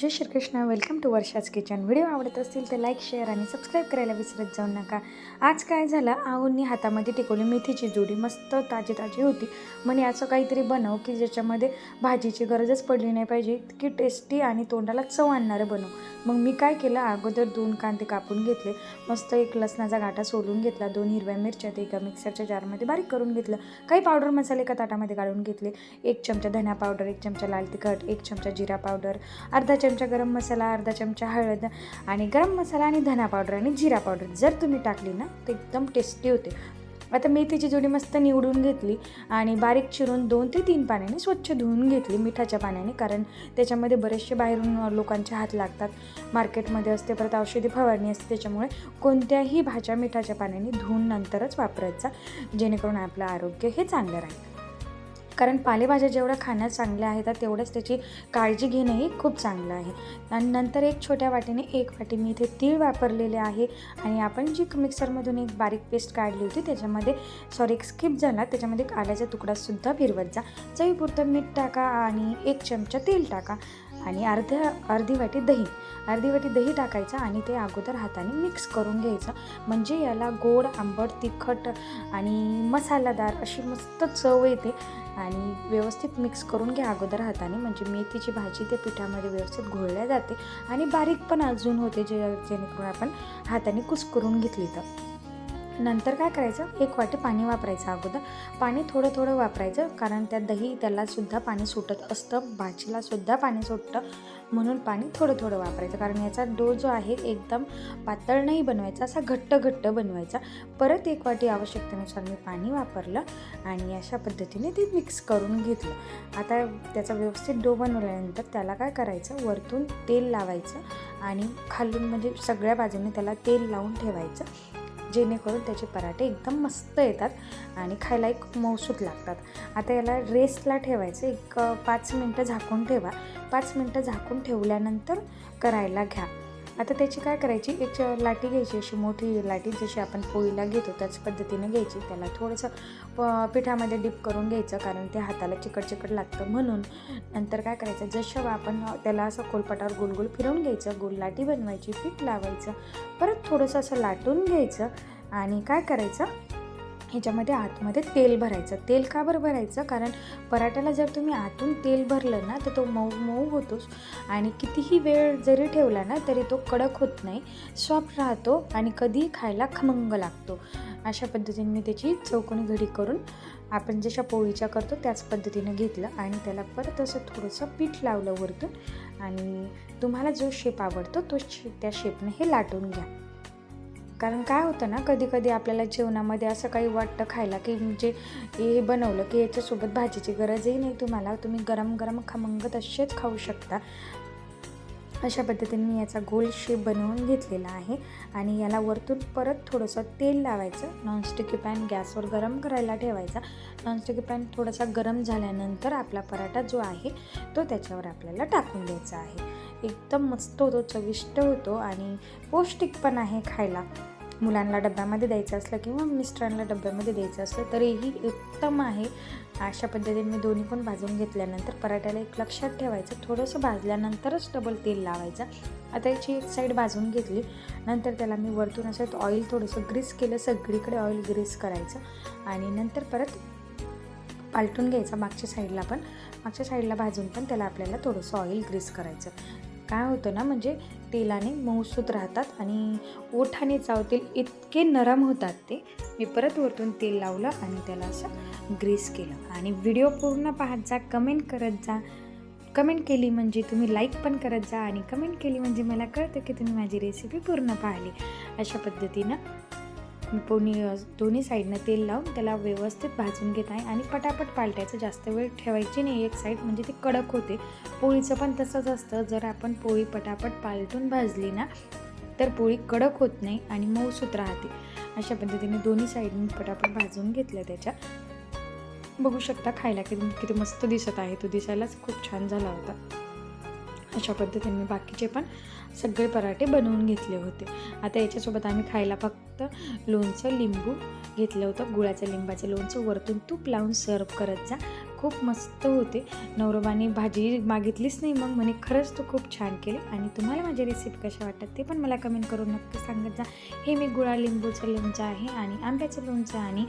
Jai Shrikrishna. Welcome to वर्षाच kitchen video आवडत असतील तर लाईक शेअर आणि सबस्क्राईब करायला विसरत जाऊ नका. आज काय झालं? आऊंनी हातामध्ये टिकवली मेथीची जोडी. मस्त ताजी ताजी होती. म्हणे असं काहीतरी बनव की ज्याच्यामध्ये भाजीची गरजच पडली नाही पाहिजे. इतकी टेस्टी आणि तोंडाला चव आणणारं बनव. मग मी काय केलं? अगोदर दोन कांदे कापून घेतले. मस्त एक लसणाचा गाठा सोलून घेतला. दोन हिरव्या मिरच्या ते एका मिक्सरच्या जारमध्ये बारीक करून घेतलं. काही पावडर मसाले एका ताटामध्ये काढून घेतले. एक चमचा धना पावडर एक चमचा लाल तिखट एक चमचा जिरा पावडर अर्धा चमचा गरम मसाला अर्धा चमचा हळद आणि गरम मसाला आणि धना पावडर आणि जिरा पावडर जर तुम्ही टाकली ना तर एकदम टेस्टी होते. आता मेथीची जोडी मस्त निवडून घेतली आणि बारीक चिरून दोन ते तीन पाण्याने स्वच्छ धुवून घेतली मिठाच्या पाण्याने कारण त्याच्यामध्ये बरेचसे बाहेरून लोकांचे हात लागतात. मार्केटमध्ये असते परत औषधी फवारणी असते त्याच्यामुळे कोणत्याही भाज्या मिठाच्या पाण्याने धुवून नंतरच वापरायचा जेणेकरून आपलं आरोग्य हे चांगलं राहील. कारण पालेभाज्या जेवढ्या खाण्यात चांगल्या आहेत तेवढंच त्याची काळजी घेणंही खूप चांगलं आहे. आणि नंतर एक छोट्या वाटीने एक वाटी मी इथे तीळ वापरलेले आहे आणि आपण जी मिक्सरमधून एक बारीक पेस्ट काढली होती त्याच्यामध्ये सॉरी एक स्किप झाला त्याच्यामध्ये एक आल्याचा तुकडासुद्धा फिरवत जा. चवीपुरतं मीठ टाका आणि एक चमचा तेल टाका आणि अर्ध्या अर्धी वाटी दही. अर्धी वाटी दही टाकायचं आणि ते अगोदर हाताने मिक्स करून घ्यायचं. म्हणजे याला गोड आंबट तिखट आणि मसालादार अशी मस्त चव येते. आणि व्यवस्थित मिक्स करून घ्या अगोदर हाताने. म्हणजे मेथीची भाजी ते पिठामध्ये व्यवस्थित घोळल्या जाते. आणि बारीक पण अजून होते जे जेणेकरून आपण हाताने कुस्करून घेतली तर. नंतर काय करायचं? एक वाटी पाणी वापरायचं अगोदर. पाणी थोडं थोडं वापरायचं कारण त्या दही त्यालासुद्धा पाणी सुटत असतं. भाजीलासुद्धा पाणी सुटतं. म्हणून पाणी थोडं थोडं वापरायचं. कारण याचा डो जो आहे एकदम पातळ नाही बनवायचा असा घट्ट घट्ट बनवायचा. परत एक वाटी आवश्यकतेनुसार मी पाणी वापरलं आणि अशा पद्धतीने ते मिक्स करून घेतलं. आता त्याचा व्यवस्थित डो बनवल्यानंतर त्याला काय करायचं? वरतून तेल लावायचं आणि खालून म्हणजे सगळ्या बाजूने त्याला तेल लावून ठेवायचं. जेणेकरून त्याचे पराठे एकदम मस्त येतात आणि खायला एक मौसूत लागतात. आता याला रेस्टला ठेवायचं. एक पाच मिनटं झाकून ठेवा. पाच मिनटं झाकून ठेवल्यानंतर करायला घ्या. आता त्याची काय करायची? एक लाटी घ्यायची अशी मोठी लाटी जशी आपण पोळीला घेतो त्याच पद्धतीने घ्यायची. त्याला थोडंसं प पिठामध्ये डिप करून घ्यायचं कारण ते हाताला चिकट चिकट लागतं. म्हणून नंतर काय करायचं? जसं आपण त्याला असं कोलपटावर गोल गोल फिरवून घ्यायचं गोल लाटी बनवायची पीठ लावायचं परत थोडंसं असं लाटून घ्यायचं आणि काय करायचं? ह्याच्यामध्ये आतमध्ये तेल भरायचं. तेल का बरं भरायचं? कारण पराठ्याला जर तुम्ही आतून तेल भरलं ना तर तो मऊ मऊ होतोच. आणि कितीही वेळ जरी ठेवला ना तरी तो कडक होत नाही. सॉफ्ट राहतो आणि कधीही खायला खमंग लागतो. अशा पद्धतीने मी त्याची चौकोनी घडी करून आपण जशा पोळीच्या करतो त्याच पद्धतीने घेतलं आणि त्याला परत असं थोडंसं पीठ लावलं वरतून. आणि तुम्हाला जो शेप आवडतो तो शे त्या शेपने हे लाटून घ्या. कारण काय होतं ना कधी कधी आपल्याला जेवणामध्ये असं काही वाटतं खायला की म्हणजे हे बनवलं की याच्यासोबत भाजीची गरजही नाही तुम्हाला. तुम्ही गरम गरम खमंग तसेच खाऊ शकता. अशा पद्धतीने मी याचा गोल शेप बनवून घेतलेला आहे. आणि याला वरतून परत थोडंसं तेल लावायचं. नॉनस्टिकी पॅन गॅसवर गरम करायला ठेवायचा. नॉनस्टिकी पॅन थोडासा गरम झाल्यानंतर आपला पराठा जो आहे तो त्याच्यावर आपल्याला टाकून द्यायचा आहे. एकदम मस्त होतो चविष्ट होतो आणि पौष्टिक पण आहे खायला. मुलांना डब्यामध्ये द्यायचं असलं किंवा मिस्टरांना डब्यामध्ये द्यायचं असलं तरीही उत्तम आहे. अशा पद्धतीने मी दोन्ही पण भाजून घेतल्यानंतर पराठ्याला एक लक्षात ठेवायचं. थोडंसं भाजल्यानंतरच डबल तेल लावायचं. आता याची एक साईड भाजून घेतली. नंतर त्याला मी वरतून असं ऑइल थोडंसं ग्रीस केलं. सगळीकडे ऑइल ग्रीस करायचं. आणि नंतर परत पालटून घ्यायचा मागच्या साईडला पण. मागच्या साईडला भाजून पण त्याला आपल्याला थोडंसं ऑइल ग्रीस करायचं. काय होतं ना म्हणजे तेलाने मऊसूत राहतात आणि ओठाने चावतील इतके नरम होतात ते. मी परत वरतून तेल लावलं आणि त्याला असं ग्रीस केलं. आणि व्हिडिओ पूर्ण पाहत जा कमेंट करत जा. कमेंट केली म्हणजे तुम्ही लाईक पण करत जा आणि कमेंट केली म्हणजे मला कळतं की तुम्ही माझी रेसिपी पूर्ण पाहिली. अशा पद्धतीनं दोन्ही दोन्ही साईडनं तेल लावून त्याला व्यवस्थित भाजून घेत आहे आणि पटापट पालटायचं जास्त वेळ ठेवायची नाही. एक साईड म्हणजे ती कडक होते. पोळीचं पण तसंच असतं. जर आपण पोळी पटापट पालटून भाजली ना तर पोळी कडक होत नाही आणि मऊसूत राहते. अशा पद्धतीने दोन्ही साईडने पटापट भाजून घेतलं त्याच्या. बघू शकता खायला किती किती मस्त दिसत आहे. तो दिसायलाच खूप छान झाला होता. अशा पद्धतीने मी बाकीचे पण सगळे पराठे बनवून घेतले होते. आता याच्यासोबत आम्ही खायला फक्त लोणचं लिंबू घेतलं होतं. गुळाचं लिंबाचं लोणचं वरतून तूप लावून सर्व करत जा. खूप मस्त होते. नवरोबाने भाजी मागितलीच नाही मग. म्हणे खरंच तू खूप छान केली आणि तुम्हाला माझी रेसिपी कशा वाटतात ते पण मला कमेंट करून नक्की सांगत जा. हे मी गुळा लिंबूचं लोणचं आहे आणि आंब्याचं लोणचं आणि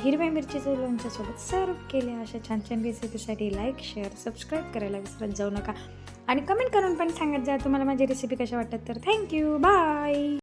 हिरव्या मिरचीचं लोणच्यासोबत सर्व केले. अशा छान छान रेसिपीसाठी लाईक शेअर सबस्क्राईब करायला विसरत जाऊ नका. आणि कमेंट करून पण सांगत जा. तुम्हाला माझी रेसिपी कशा वाटतात तर. Thank you bye